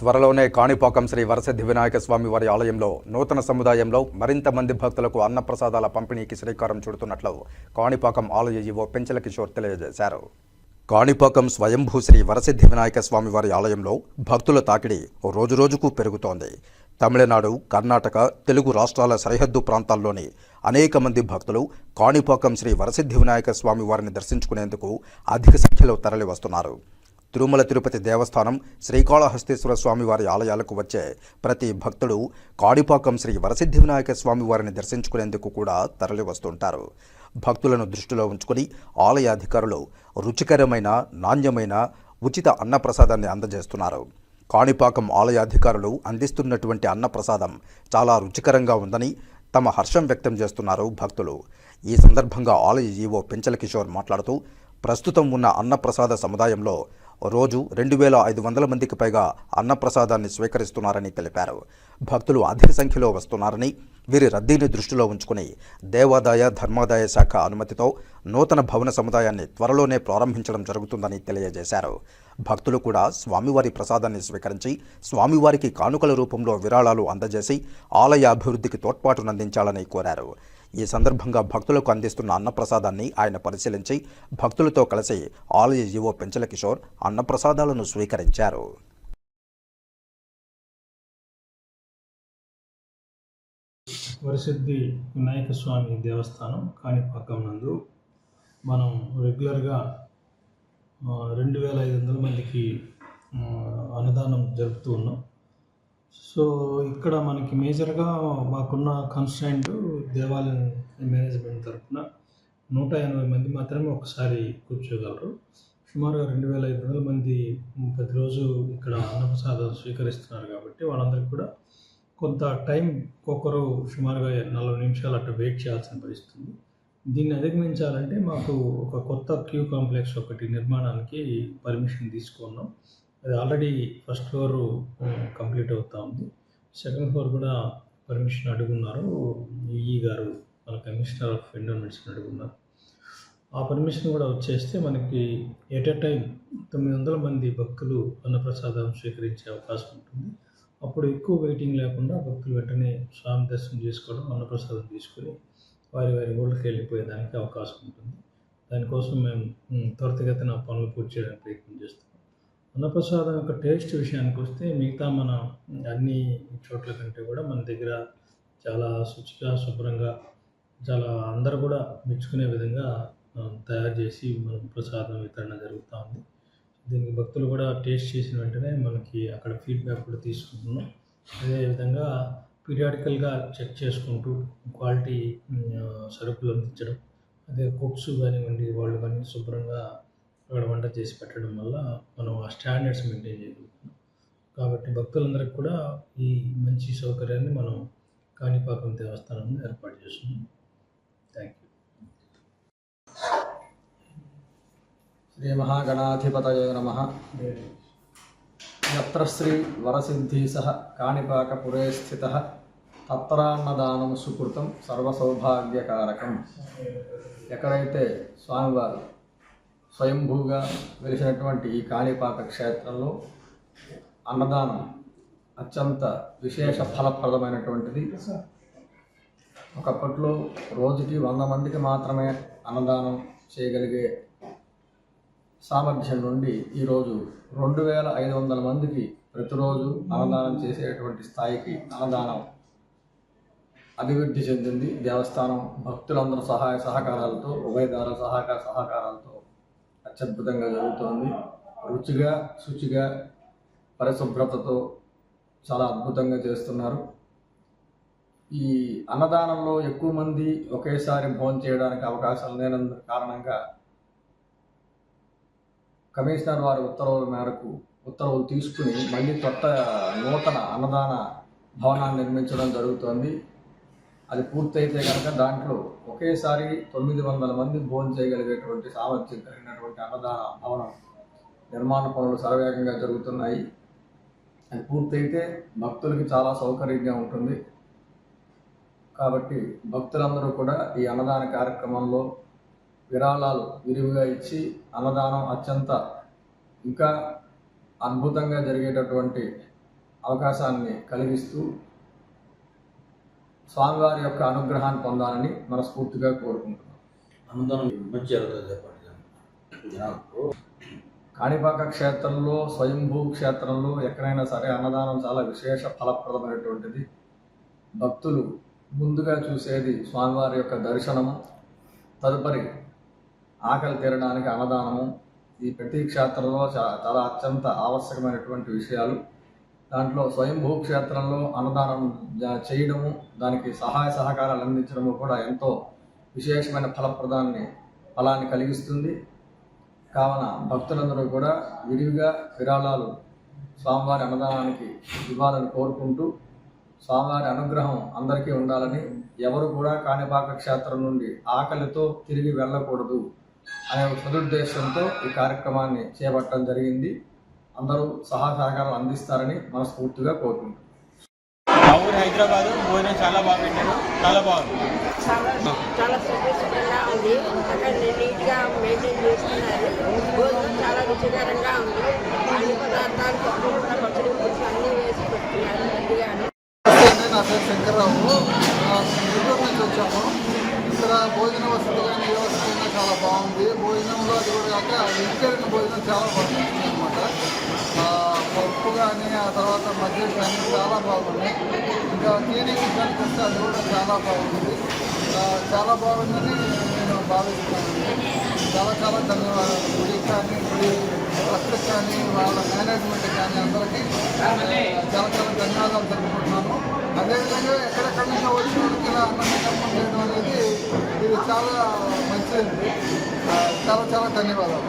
త్వరలోనే కాణిపాకం శ్రీ వరసిద్ధి వినాయక స్వామి వారి ఆలయంలో నూతన సముదాయంలో మరింత మంది భక్తులకు అన్నప్రసాదాల పంపిణీకి శ్రీకారం చుడుతున్నట్లు కాణిపాకం ఆలయ ఈవో పెంచల కిషోర్ తెలియజేశారు. కాణిపాకం స్వయంభూ శ్రీ వరసిద్ధి వినాయక స్వామి వారి ఆలయంలో భక్తుల తాకిడి రోజురోజుకు పెరుగుతోంది. తమిళనాడు కర్ణాటక తెలుగు రాష్ట్రాల సరిహద్దు ప్రాంతాల్లోని అనేక మంది భక్తులు కాణిపాకం శ్రీ వరసిద్ధి వినాయక స్వామి వారిని దర్శించుకునేందుకు అధిక సంఖ్యలో తరలి వస్తున్నారు తిరుమల తిరుపతి దేవస్థానం శ్రీకాళహస్తీశ్వర స్వామి వారి ఆలయాలకు వచ్చే ప్రతి భక్తుడు కాణిపాకం శ్రీ వరసిద్ధి వినాయక స్వామి వారిని దర్శించుకునేందుకు కూడా తరలి వస్తుంటారు భక్తులను దృష్టిలో ఉంచుకొని ఆలయ అధికారులు రుచికరమైన నాణ్యమైన ఉచిత అన్నప్రసాదాన్ని అందజేస్తున్నారు. కాణిపాకం ఆలయ అధికారులు అందిస్తున్నటువంటి అన్నప్రసాదం చాలా రుచికరంగా ఉందని తమ హర్షం వ్యక్తం చేస్తున్నారు భక్తులు. ఈ సందర్భంగా ఆలయ ఈవో పెంచల కిషోర్ మాట్లాడుతూ ప్రస్తుతం ఉన్న అన్నప్రసాద సముదాయంలో రోజు రెండు వేల ఐదు వందల మందికి పైగా అన్నప్రసాదాన్ని స్వీకరిస్తున్నారని తెలిపారు. భక్తులు అధిక సంఖ్యలో వస్తున్నారని వీరి రద్దీని దృష్టిలో ఉంచుకుని దేవాదాయ ధర్మాదాయ శాఖ అనుమతితో నూతన భవన సముదాయాన్ని త్వరలోనే ప్రారంభించడం జరుగుతుందని తెలియజేశారు. భక్తులు కూడా స్వామివారి ప్రసాదాన్ని స్వీకరించి స్వామివారికి కానుకల రూపంలో విరాళాలు అందజేసి ఆలయ అభివృద్ధికి తోడ్పాటునందించాలని కోరారు. ఈ సందర్భంగా భక్తులకు అందిస్తున్న అన్నప్రసాదాన్ని ఆయన పరిశీలించి భక్తులతో కలిసి ఆలయ జీవో పెంచల కిషోర్ అన్నప్రసాదాలను స్వీకరించారు. వరసిద్ధి వినాయక స్వామి దేవస్థానం కాణిపాకం నందు మనం రెగ్యులర్గా రెండు వేల ఐదు వందల మందికి అన్నదానం జరుపుతూ ఉన్నాం. సో ఇక్కడ మనకి మేజర్గా మాకున్న కన్స్టెంట్ దేవాలయం మేనేజ్మెంట్ తరఫున నూట ఎనభై మంది మాత్రమే ఒకసారి కూర్చోగలరు. సుమారుగా రెండు వేల ఐదు వందల మంది ప్రతిరోజు ఇక్కడ అన్నప్రసాదం స్వీకరిస్తున్నారు కాబట్టి వాళ్ళందరికీ కూడా కొంత టైం ఒక్కొక్కరు సుమారుగా నలభై నిమిషాలు అట్లా వెయిట్ చేయాల్సిన పరిస్థితుంది. దీన్ని అధిగమించాలంటే మాకు ఒక కొత్త క్యూ కాంప్లెక్స్ ఒకటి నిర్మాణానికి పర్మిషన్ తీసుకున్నాం. అది ఆల్రెడీ ఫస్ట్ ఫ్లోర్ కంప్లీట్ అవుతా ఉంది. సెకండ్ ఫ్లోర్ కూడా పర్మిషన్ అడుగున్నారు. ఈఈ గారు మన కమిషనర్ ఆఫ్ ఎండోమెంట్స్ని అడుగున్నారు. ఆ పర్మిషన్ కూడా వచ్చేస్తే మనకి ఎట్ ఎ టైం తొమ్మిది వందల మంది భక్తులు అన్నప్రసాదం స్వీకరించే అవకాశం ఉంటుంది. అప్పుడు ఎక్కువ వెయిటింగ్ లేకుండా భక్తులు వెంటనే స్వామి దర్శనం చేసుకోవడం అన్నప్రసాదం తీసుకుని వారి వారి ఊళ్ళకి వెళ్ళిపోయేదానికి అవకాశం ఉంటుంది. దానికోసం మేము త్వరితగతిన పనులు పూర్తి చేయడానికి ప్రయత్నం చేస్తాం. అన్నప్రసాదం యొక్క టేస్ట్ విషయానికి వస్తే మిగతా మన అన్ని చోట్ల కంటే కూడా మన దగ్గర చాలా శుచిగా శుభ్రంగా చాలా అందరు కూడా మెచ్చుకునే విధంగా తయారు చేసి మనం ప్రసాదం వితరణ జరుగుతూ ఉంది. దీనికి భక్తులు కూడా టేస్ట్ చేసిన వెంటనే మనకి అక్కడ ఫీడ్బ్యాక్ కూడా తీసుకుంటున్నాం. అదేవిధంగా పీరియాడికల్గా చెక్ చేసుకుంటూ క్వాలిటీ సరుకులు అందించడం అదే కుక్స్ కానివ్వండి వాళ్ళు కానీ శుభ్రంగా అక్కడ వంట చేసి పెట్టడం వల్ల మనం ఆ స్టాండర్డ్స్ మెయింటైన్ చేయగలుగుతున్నాం. కాబట్టి భక్తులందరికీ కూడా ఈ మంచి సౌకర్యాన్ని మనం కాణిపాకం దేవస్థానం ఏర్పాటు చేస్తున్నాం. థ్యాంక్ యూ శ్రీ మహాగణాధిపతయ నమ. యత్ర శ్రీ వరసిద్ధీశ కాణిపాకపురే స్థిత. తత్రాన్నదానం సుకృతం సర్వసౌభాగ్యకారకం. ఎక్కడైతే స్వామివారు స్వయంభూగా వెలిసినటువంటి ఈ కాణిపాక క్షేత్రంలో అన్నదానం అత్యంత విశేష ఫలప్రదమైనటువంటిది. ఒకప్పట్లో రోజుకి వంద మందికి మాత్రమే అన్నదానం చేయగలిగే సామర్థ్యం నుండి ఈరోజు రెండు వేల ఐదు వందల మందికి ప్రతిరోజు అన్నదానం చేసేటువంటి స్థాయికి అన్నదానం అభివృద్ధి చెందింది. దేవస్థానం భక్తులందరూ సహాయ సహకారాలతో ఉభయదారుల సహకార సహకారాలతో అత్యద్భుతంగా జరుగుతోంది. రుచిగా శుచిగా పరిశుభ్రతతో చాలా అద్భుతంగా చేస్తున్నారు. ఈ అన్నదానంలో ఎక్కువ మంది ఒకేసారి భోజనం చేయడానికి అవకాశం లేనందు కారణంగా కమిషనర్ వారి ఉత్తర్వుల మేరకు ఉత్తర్వులు తీసుకుని మళ్ళీ కొత్త నూతన అన్నదాన భవనాన్ని నిర్మించడం జరుగుతోంది. అది పూర్తయితే కనుక దాంట్లో ఒకేసారి తొమ్మిది వందల మంది భోజనం చేయగలిగేటువంటి సామర్థ్యం కలిగినటువంటి అన్నదాన భవనం నిర్మాణ పనులు సరవేగంగా జరుగుతున్నాయి. అది పూర్తయితే భక్తులకి చాలా సౌకర్యంగా ఉంటుంది. కాబట్టి భక్తులందరూ కూడా ఈ అన్నదాన కార్యక్రమంలో విరాళాలు విరివిగా ఇచ్చి అన్నదానం అత్యంత ఇంకా అద్భుతంగా జరిగేటటువంటి అవకాశాన్ని కలిగిస్తూ స్వామివారి యొక్క అనుగ్రహాన్ని పొందాలని మనస్ఫూర్తిగా కోరుకుంటున్నాం. మంచి చెప్పండి కాణిపాక క్షేత్రంలో స్వయంభూ క్షేత్రంలో ఎక్కడైనా సరే అన్నదానం చాలా విశేష ఫలప్రదమైనటువంటిది. భక్తులు ముందుగా చూసేది స్వామివారి యొక్క దర్శనము తదుపరి ఆకలి తీరడానికి అన్నదానము. ఈ ప్రతి క్షేత్రంలో చాలా అత్యంత ఆవశ్యకమైనటువంటి విషయాలు. దాంట్లో స్వయంభూ క్షేత్రంలో అన్నదానం చేయడము దానికి సహాయ సహకారాలు అందించడము కూడా ఎంతో విశేషమైన ఫలప్రదాన్ని ఫలాన్ని కలిగిస్తుంది. కావున భక్తులందరూ కూడా విరివిగా విరాళాలు స్వామివారి అన్నదానానికి ఇవ్వాలని కోరుకుంటూ స్వామివారి అనుగ్రహం అందరికీ ఉండాలని ఎవరు కూడా కాణిపాక క్షేత్రం నుండి ఆకలితో తిరిగి వెళ్ళకూడదు అనే సదుద్దేశంతో ఈ కార్యక్రమాన్ని చేపట్టడం జరిగింది. అందరూ సహాయ సహకారాలు అందిస్తారని మనస్ఫూర్తిగా కోరుకుంటున్నాను మా ఊరు హైదరాబాద్ భోజనం చాలా బాగా పెట్టారు. చాలా బాగుంది. చాలా ఉంది. నీట్గా మెయింటైన్ చేస్తున్నారు. భోజనం చాలా రుచికరంగా ఉంది. అన్ని పదార్థాలు తప్పకుండా పచ్చడి పులుసు అన్నీ వేసి పెడుతున్నారు. మంచిగాను. నమస్తే అండి నా పేరు శంకర్రావు. గుంటూరు నుంచి వచ్చాము. ఇక్కడ భోజన వసతి కానీ ఏ వసతి చాలా బాగుంది. భోజనంలో అది కూడా కాక వెజిటేరియన్ భోజనం చాలా బాగుంది అనమాట పప్పు కానీ ఆ తర్వాత మధ్య కానీ చాలా బాగుంది ఇంకా క్లీనింగ్ విషయానికి వస్తే అది కూడా చాలా బాగుంది. చాలా బాగుందని నేను భావిస్తున్నాను. చాలా చాలా ధన్యవాదాలు. గుడి కానీ గుడి ట్రస్ట్ కానీ వాళ్ళ మేనేజ్మెంట్ కానీ అందరికీ చాలా చాలా ధన్యవాదాలు తెలుపుకుంటున్నాను. అదేవిధంగా ఎక్కడెక్కడి నుంచో వచ్చిన వాళ్ళకి ఇలా అన్నం చేయడం అనేది ఇది చాలా మంచిది చాలా చాలా ధన్యవాదాలు.